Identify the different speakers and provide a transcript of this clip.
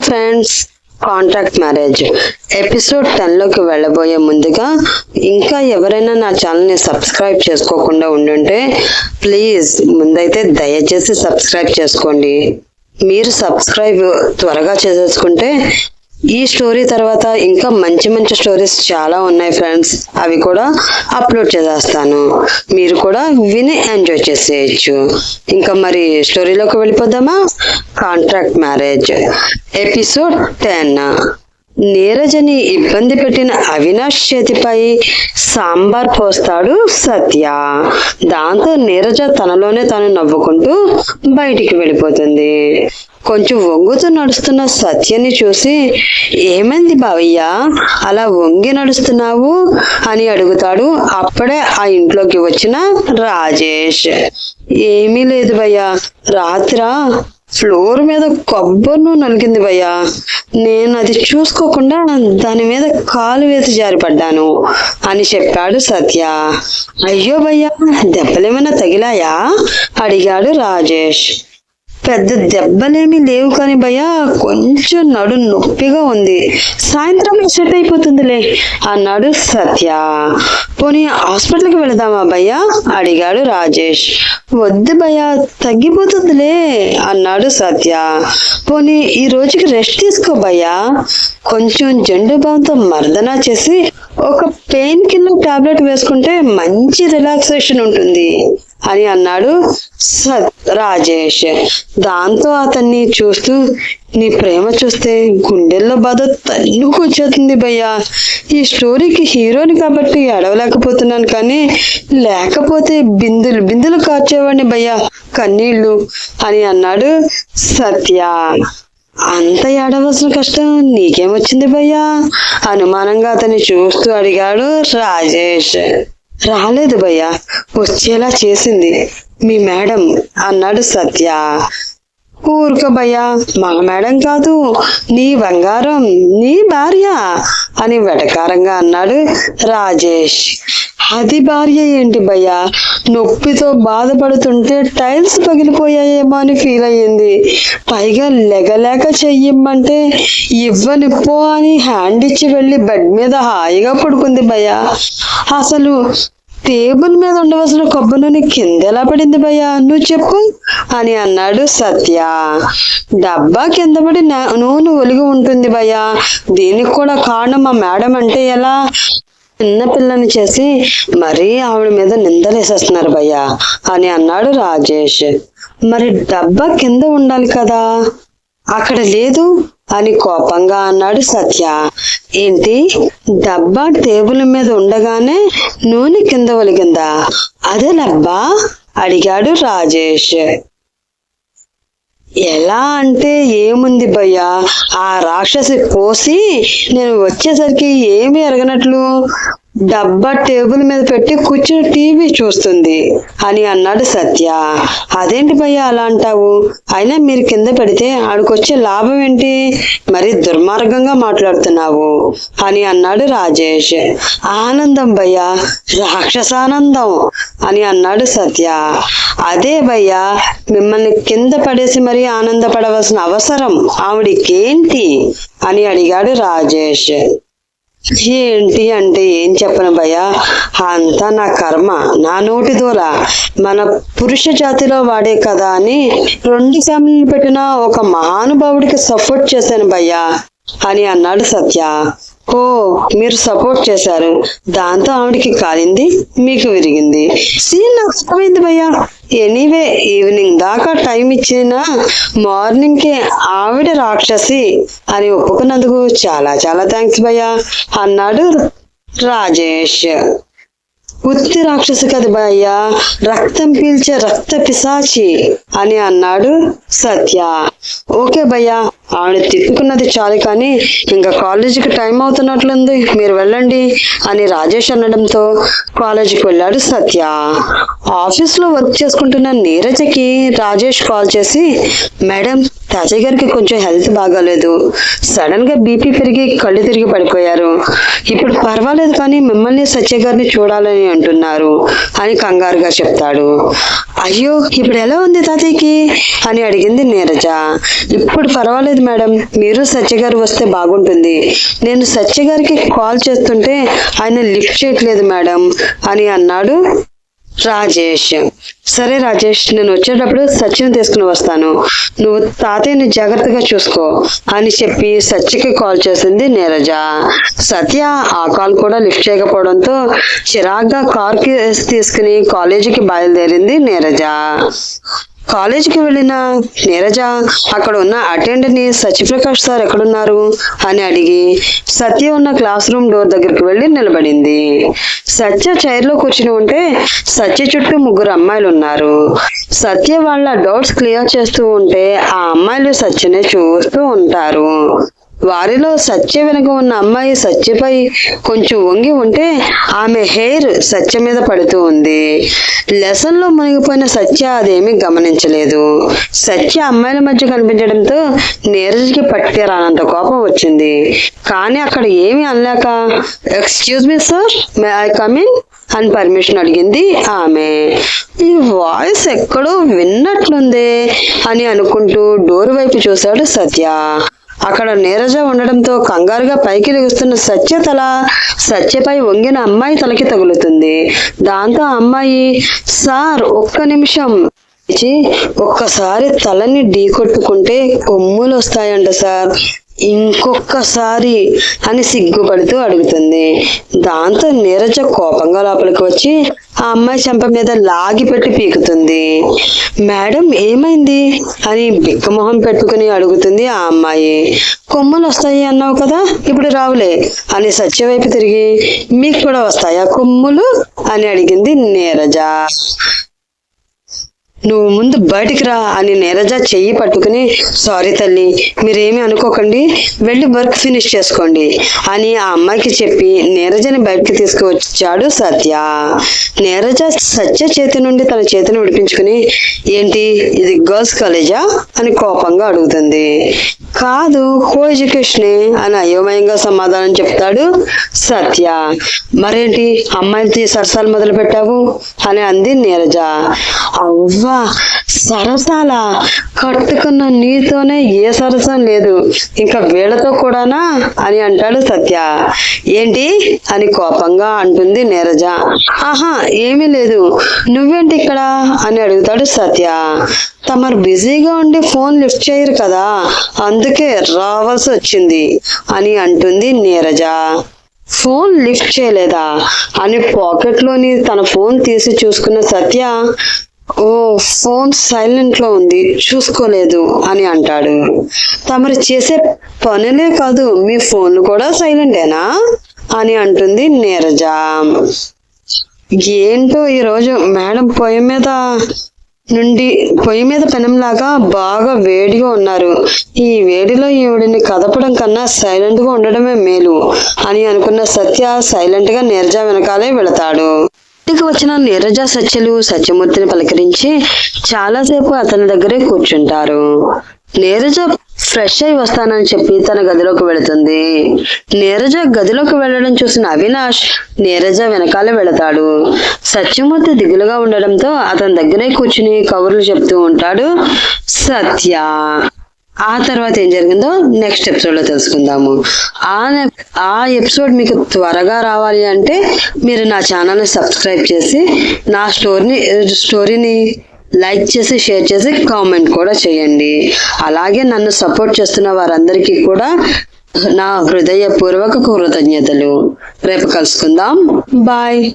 Speaker 1: Friends contract marriage. Episode టెన్లోకి వెళ్ళబోయే ముందుగా ఇంకా ఎవరైనా నా ఛానల్ని సబ్స్క్రైబ్ చేసుకోకుండా ఉండుంటే ప్లీజ్ ముందైతే దయచేసి సబ్స్క్రైబ్ చేసుకోండి. మీరు సబ్స్క్రైబ్ త్వరగా చేసేసుకుంటే ఈ స్టోరీ తర్వాత ఇంకా మంచి మంచి స్టోరీస్ చాలా ఉన్నాయి ఫ్రెండ్స్. అవి కూడా అప్లోడ్ చేసేస్తాను. మీరు కూడా విని ఎంజాయ్ చేసేయచ్చు. ఇంకా మరి స్టోరీలోకి వెళ్ళిపోదామా? Contract marriage episode ten. నీరజని ఇబ్బంది పెట్టిన అవినాష్ చేతిపై సాంబార్ పోస్తాడు సత్య. దాంతో నీరజ తనలోనే తను నవ్వుకుంటూ బయటికి వెళ్ళిపోతుంది. కొంచెం వంగుతూ నడుస్తున్న సత్యని చూసి ఏమైంది బావయ్య? అలా వంగి నడుస్తున్నావు? అని అడుగుతాడు అప్పుడే ఆ ఇంట్లోకి వచ్చిన రాజేష్. ఏమీ లేదు భయ్యా. రాత్ర ఫ్లోర్ మీద కొబ్బరి నూనె నలిగింది భయ్యా. నేను అది చూసుకోకుండా దాని మీద కాలు వేసి జారిపడ్డాను అని చెప్పాడు సత్య. అయ్యో భయ్యా దెబ్బలేమైనా తగిలాయా? అడిగాడు రాజేష్. పెద్ద దెబ్బలేమీ లేవు కానీ భయ కొంచెం నడు నొప్పిగా ఉంది. సాయంత్రం సెట్ అయిపోతుందిలే అన్నాడు సత్య. పోనీ హాస్పిటల్కి వెళదామా భయ్య? అడిగాడు రాజేష్. వద్దు భయ తగ్గిపోతుందిలే అన్నాడు సత్య. పోనీ ఈ రోజుకి రెస్ట్ తీసుకో భయ్యా. కొంచెం జండు బాంతో మర్దనా చేసి ఒక పెయిన్ కిల్లర్ టాబ్లెట్ వేసుకుంటే మంచి రిలాక్సేషన్ ఉంటుంది అని అన్నాడు రాజేష్ దాంతో అతన్ని చూస్తూ నీ ప్రేమ చూస్తే గుండెల్లో బాధ తన్నుకొచ్చేస్తుంది భయ్యా. ఈ స్టోరీకి హీరోని కాబట్టి అడవలేకపోతున్నాను కానీ లేకపోతే బిందులు బిందులు కాచేవాడిని భయ్యా. కన్నీళ్ళు అని అన్నాడు సత్య. అంత ఏడవలసిన కష్టం నీకేమొచ్చింది భయ్యా? అనుమానంగా అతన్ని చూస్తూ అడిగాడు రాజేష్. రాలేదు భయ్యా. వచ్చేలా చేసింది మీ మేడం అన్నాడు సత్య. ఊరుక భయ్యా మా మేడం కాదు నీ బంగారం నీ భార్య అని వెటకారంగా అన్నాడు రాజేష్. అది భార్య ఏంటి భయ్యా? నొప్పితో బాధపడుతుంటే టైల్స్ పగిలిపోయాయేమో అని ఫీల్ అయ్యింది. పైగా లెగలేక చెయ్యమంటే ఇవ్వని పో అని హ్యాండ్ ఇచ్చి వెళ్ళి బెడ్ మీద హాయిగా పడుకుంది భయ్యా. అసలు టేబుల్ మీద ఉండవలసిన కొబ్బరి నూనె కింద ఎలా పడింది భయ్యా? నువ్వు చెప్పు అని అన్నాడు సత్య. డబ్బా కింద పడి నూనె ఒలిగి ఉంటుంది భయ్యా. దీనికి కూడా కారణం మా మేడం అంటే ఎలా? చిన్న పిల్లని చేసి మరీ ఆవిడ మీద నిందలేసేస్తున్నారు భయ్యా అని అన్నాడు రాజేష్. మరి డబ్బా కింద ఉండాలి కదా? అక్కడ లేదు. అని కోపంగా అన్నాడు సత్య. ఏంటి? డబ్బా టేబుల్ మీద ఉండగానే నూనె కింద ఒలిగిందా? అదే లబ్బా అడిగాడు రాజేష్. ఎలా అంటే ఏముంది భయ్యా? ఆ రాక్షసి పోసి నేను వచ్చేసరికి ఏమి ఎరగనట్లు డబ్బా టేబుల్ మీద పెట్టి కూర్చుని టీవీ చూస్తుంది అని అన్నాడు సత్య. అదేంటి భయ్యా అలా అంటావు? అయినా మీరు కింద పెడితే ఆడికొచ్చే లాభం ఏంటి? మరి దుర్మార్గంగా మాట్లాడుతున్నావు అని అన్నాడు రాజేష్. ఆనందం భయ్యా రాక్షసానందం అని అన్నాడు సత్య. అదే భయ్యా మిమ్మల్ని కింద పడేసి మరీ ఆనందపడవలసిన అవసరం. ఆవిడికేంటి? అని అడిగాడు రాజేష్. ఏంటి అంటే ఏం చెప్పను భయ్యా? అంతా నా కర్మ నా నోటి దూల. మన పురుష జాతిలో వాడే కదా అని రెండు సమయం పెట్టిన ఒక మహానుభావుడికి సపోర్ట్ చేశాను భయ్యా అని అన్నాడు సత్య. ఓ మీరు సపోర్ట్ చేశారు. దాంతో ఆవిడికి కాలింది మీకు విరిగింది. సీన్ నాకు అర్థమైంది భయ్యా. ఎనీవే ఈవినింగ్ దాకా టైం ఇచ్చిన? మార్నింగ్కి ఆవిడ రాక్షసి అని ఒప్పుకున్నందుకు చాలా చాలా థ్యాంక్స్ భయ్యా. అన్నాడు రాజేష్. ఉత్తి రాక్షసి కదా భయ్యా. రక్తం పీల్చే రక్త పిశాచి అని అన్నాడు సత్య. ఓకే భయ్యా. ఆవిడ తిట్టుకున్నది చాలు కానీ ఇంకా కాలేజీకి టైం అవుతున్నట్లుంది. మీరు వెళ్ళండి అని రాజేష్ అనడంతో కాలేజీకి వెళ్ళాడు సత్య. ఆఫీస్లో వర్క్ చేసుకుంటున్న నీరజకి రాజేష్ కాల్ చేసి మేడం తాజయ్ గారికి కొంచెం హెల్త్ బాగాలేదు. సడన్గా బీపీ పెరిగి కళ్ళు తిరిగి పడిపోయారు. ఇప్పుడు పర్వాలేదు కానీ మిమ్మల్ని సత్య గారిని చూడాలని అంటున్నారు అని కంగారుగా చెప్తాడు. అయ్యో ఇప్పుడు ఎలా ఉంది తాతయ్యకి? అని అడిగింది నీరజ. ఇప్పుడు పర్వాలేదు మేడం మీరు సత్య గారు వస్తే బాగుంటుంది. నేను సత్య గారికి కాల్ చేస్తుంటే ఆయన లిఫ్ట్ చేయట్లేదు మేడం అని అన్నాడు రాజేష్. సరే రాజేష్ నేను వచ్చేటప్పుడు సచిన్ తీసుకుని వస్తాను. నువ్వు తాతయ్యని జాగ్రత్తగా చూసుకో అని చెప్పి సత్యకి కాల్ చేసింది నీరజ. సత్య ఆ కాల్ కూడా లిఫ్ట్ చేయకపోవడంతో చిరాగ్గా కార్కి తీసుకుని కాలేజీకి బయలుదేరింది నీరజ. కాలేజీకి వెళ్ళిన నీరజ అక్కడ ఉన్న అటెండర్ని సత్యప్రకాష్ సార్ ఎక్కడున్నారు? అని అడిగి సత్య ఉన్న క్లాస్ రూమ్ డోర్ దగ్గరికి వెళ్ళి నిలబడింది. సత్య చైర్లో కూర్చుని ఉంటే సత్య చుట్టూ ముగ్గురు అమ్మాయిలు ఉన్నారు. సత్య వాళ్ళ డౌట్స్ క్లియర్ చేస్తూ ఉంటే ఆ అమ్మాయిలు సత్యనే చూస్తూ ఉంటారు. వారిలో సత్య వెనుక ఉన్న అమ్మాయి సత్యపై కొంచెం వంగి ఉంటే ఆమె హెయిర్ సత్య మీద పడుతూ ఉంది. లెసన్లో మునిగిపోయిన సత్య అదేమీ గమనించలేదు. సత్య అమ్మాయిల మధ్య కనిపించడంతో నీరజ్కి పట్టుకెరానంత కోపం వచ్చింది. కానీ అక్కడ ఏమీ అనలేక excuse me sir may I come in అని పర్మిషన్ అడిగింది ఆమె. ఈ వాయిస్ ఎక్కడో విన్నట్లుందే అని అనుకుంటూ డోర్ వైపు చూశాడు సత్య. అక్కడ నీరజ ఉండడంతో కంగారుగా పైకి లెగుస్తున్న సత్య తల సత్యపై వంగిన అమ్మాయి తలకి తగులుతుంది. దాంతో అమ్మాయి సార్ ఒక్క నిమిషం. ఒక్కసారి తలని ఢీ కొట్టుకుంటే కొమ్ములు వస్తాయంట సార్. ఇంకొకసారి అని సిగ్గుపడుతూ అడుగుతుంది. దాంతో నీరజ కోపంగా లోపలికి వచ్చి ఆ అమ్మాయి చెంప మీద లాగి పెట్టి పీకుతుంది. మేడం ఏమైంది? అని బిక్కమొహం పెట్టుకుని అడుగుతుంది ఆ అమ్మాయి. కొమ్ములు వస్తాయి అన్నావు కదా ఇప్పుడు రావులే అని సత్యవైపు తిరిగి. మీకు కూడా వస్తాయా కొమ్ములు? అని అడిగింది నీరజ. నువ్వు ముందు బయటికి రా అని నీరజ చెయ్యి పట్టుకుని సారీ తల్లి మీరేమీ అనుకోకండి వెళ్ళి వర్క్ ఫినిష్ చేసుకోండి అని ఆ అమ్మాయికి చెప్పి నీరజని బయటికి తీసుకువచ్చాడు సత్య. నీరజ సత్య చేతి నుండి తన చేతిని విడిపించుకుని ఏంటి ఇది గర్ల్స్ కాలేజా? అని కోపంగా అడుగుతుంది. కాదు కో ఎడ్యుకేషనే అని అయోమయంగా సమాధానం చెప్తాడు సత్య. మరేంటి అమ్మాయిలతో సరసాలు మొదలు పెట్టావు అని అంది నీరజ. అవ్వా సరసాల? కట్టుకున్న నీతోనే ఏ సరసం లేదు. ఇంకా వీళ్ళతో కూడానా? అని అంటాడు సత్య. ఏంటి? అని కోపంగా అంటుంది నీరజ. ఆహా ఏమీ లేదు. నువ్వేంటి ఇక్కడ? అని అడుగుతాడు సత్య. తమరు బిజీగా ఉండి ఫోన్ లిఫ్ట్ చేయరు కదా? అందుకే రావాల్సి వచ్చింది అని అంటుంది నీరజ. ఫోన్ లిఫ్ట్ చేయలేదా? అని పాకెట్లోని తన ఫోన్ తీసి చూసుకున్న సత్య ఓ ఫోన్ సైలెంట్లో ఉంది చూసుకోలేదు అని అంటాడు. తమరు చేసే పనులే కాదు మీ ఫోన్ కూడా సైలెంటేనా? అని అంటుంది నీరజ. ఏంటో ఈరోజు మేడం పొయ్యి మీద నుండి పొయ్యి మీద పెనంలాగా బాగా వేడిగా ఉన్నారు. ఈ వేడిలో ఈవిడిని కదపడం కన్నా సైలెంట్గా ఉండడమే మేలు అని అనుకున్న సత్య సైలెంట్గా నీరజ వెనకాలే వెళతాడు. ఇంటికి వచ్చిన నీరజ సత్యలు సత్యమూర్తిని పలకరించి చాలాసేపు అతని దగ్గరే కూర్చుంటారు. నీరజ ఫ్రెష్ అయి వస్తానని చెప్పి తన గదిలోకి వెళుతుంది. నీరజ గదిలోకి వెళ్ళడం చూసిన అవినాష్ నీరజ వెనకాల వెళతాడు. సత్యమూర్తి దిగులుగా ఉండడంతో అతని దగ్గరే కూర్చుని కబుర్లు చెప్తూ ఉంటాడు సత్య. ఆ తర్వాత ఏం జరిగిందో నెక్స్ట్ ఎపిసోడ్లో తెలుసుకుందాము. ఆ ఆ ఎపిసోడ్ మీకు త్వరగా రావాలి అంటే మీరు నా ఛానల్ని సబ్స్క్రైబ్ చేసి నా స్టోరీని స్టోరీని లైక్ చేసి షేర్ చేసి కామెంట్ కూడా చేయండి. అలాగే నన్ను సపోర్ట్ చేస్తున్న వారందరికీ కూడా నా హృదయపూర్వక కృతజ్ఞతలు. రేపు కలుసుకుందాం. బాయ్